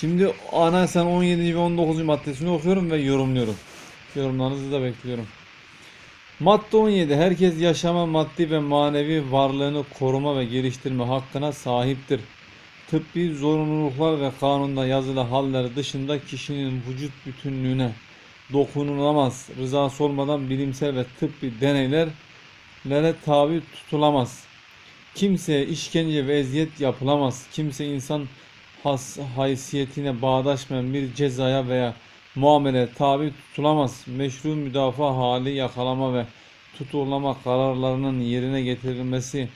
Şimdi Anayasanın 17. ve 19. maddesini okuyorum ve yorumluyorum. Yorumlarınızı da bekliyorum. Madde 17. Herkes yaşama, maddi ve manevi varlığını koruma ve geliştirme hakkına sahiptir. Tıbbi zorunluluklar ve kanunda yazılı haller dışında kişinin vücut bütünlüğüne dokunulamaz. Rızası olmadan bilimsel ve tıbbi deneylerlere tabi tutulamaz. Kimseye işkence ve eziyet yapılamaz. Kimse insan has haysiyetine bağdaşmayan bir cezaya veya muamele tabi tutulamaz. Meşru müdafaa hali yakalama ve tutuklama kararlarının yerine getirilmesi,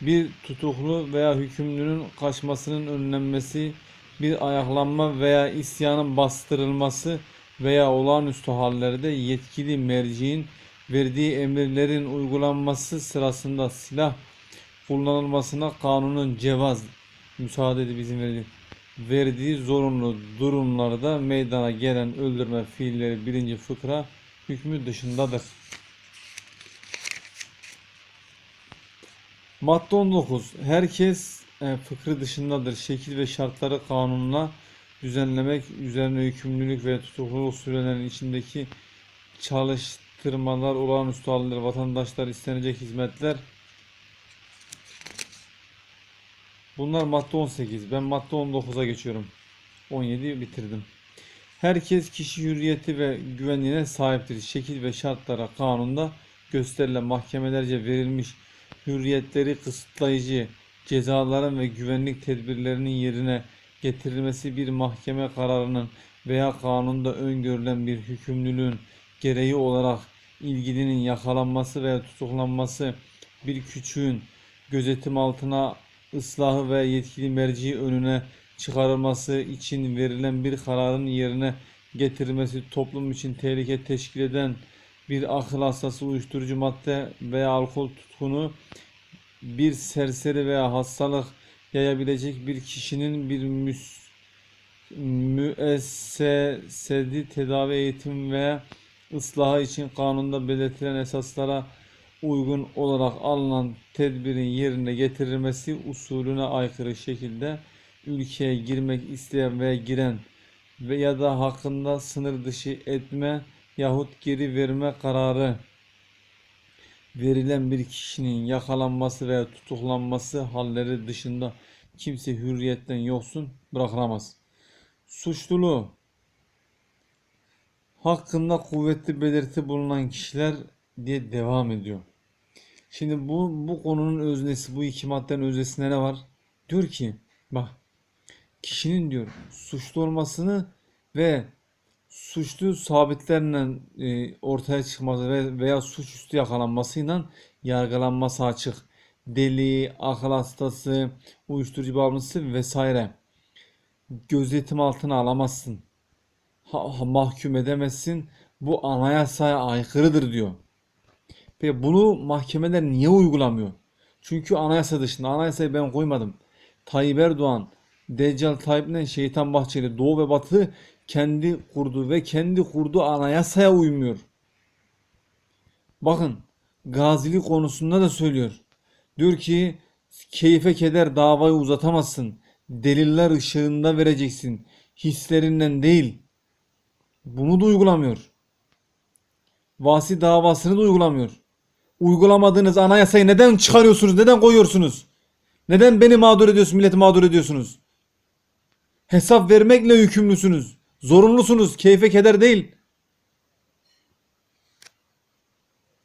bir tutuklu veya hükümlünün kaçmasının önlenmesi, bir ayaklanma veya isyanın bastırılması veya olağanüstü hallerde yetkili merciğin verdiği emirlerin uygulanması sırasında silah kullanılmasına kanunun cevaz müsaade edip izin verdiği, zorunlu durumlarda meydana gelen öldürme fiilleri birinci fıkra hükmü dışındadır. Madde 19. Herkes e, fıkrı dışındadır. Şekil ve şartları kanunla düzenlemek üzerine yükümlülük ve tutukluluk sürelerinin içindeki çalıştırmalar, olağanüstü haller, vatandaşlar istenecek hizmetler Bunlar madde 18. Ben madde 19'a geçiyorum. 17'yi bitirdim. Herkes kişi hürriyeti ve güvenliğine sahiptir. Şekil ve şartlara kanunda gösterilen mahkemelerce verilmiş hürriyetleri kısıtlayıcı cezaların ve güvenlik tedbirlerinin yerine getirilmesi bir mahkeme kararının veya kanunda öngörülen bir hükümlülüğün gereği olarak ilgilinin yakalanması veya tutuklanması bir küçüğün gözetim altına ıslahı ve yetkili merci önüne çıkarılması için verilen bir kararın yerine getirilmesi toplum için tehlike teşkil eden bir akıl hastası uyuşturucu madde veya alkol tutkunu bir serseri veya hastalık yayabilecek bir kişinin bir müs müessesedi tedavi eğitim ve ıslahı için kanunda belirtilen esaslara uygun olarak alınan tedbirin yerine getirilmesi usulüne aykırı şekilde ülkeye girmek isteyen veya giren ve ya da hakkında sınır dışı etme yahut geri verme kararı verilen bir kişinin yakalanması veya tutuklanması halleri dışında kimse hürriyetten yoksun bırakılamaz. Suçluluğu hakkında kuvvetli belirti bulunan kişiler diye devam ediyor. Şimdi bu bu konunun öznesi, bu iki maddenin öznesinde ne var? Diyor ki, bak kişinin diyor suçlu olmasını ve suçlu sabitlerle e, ortaya çıkması ve veya suçüstü yakalanmasıyla yargılanması açık. Deli, akıl hastası, uyuşturucu bağımlısı vesaire. Gözetim altına alamazsın. Ha, ha- mahkum edemezsin. Bu anayasaya aykırıdır diyor. Peki bunu mahkemeler niye uygulamıyor? Çünkü anayasa dışında. Anayasayı ben koymadım. Tayyip Erdoğan, Deccal Tayyip'le Şeytan Bahçeli, Doğu ve Batı kendi kurdu ve kendi kurduğu anayasaya uymuyor. Bakın gazilik konusunda da söylüyor. Diyor ki keyfe keder davayı uzatamazsın. Deliller ışığında vereceksin. Hislerinden değil. Bunu da uygulamıyor. Vasi davasını da uygulamıyor. Uygulamadığınız anayasayı neden çıkarıyorsunuz? Neden koyuyorsunuz? Neden beni mağdur ediyorsunuz, milleti mağdur ediyorsunuz? Hesap vermekle yükümlüsünüz. Zorunlusunuz. Keyfe keder değil.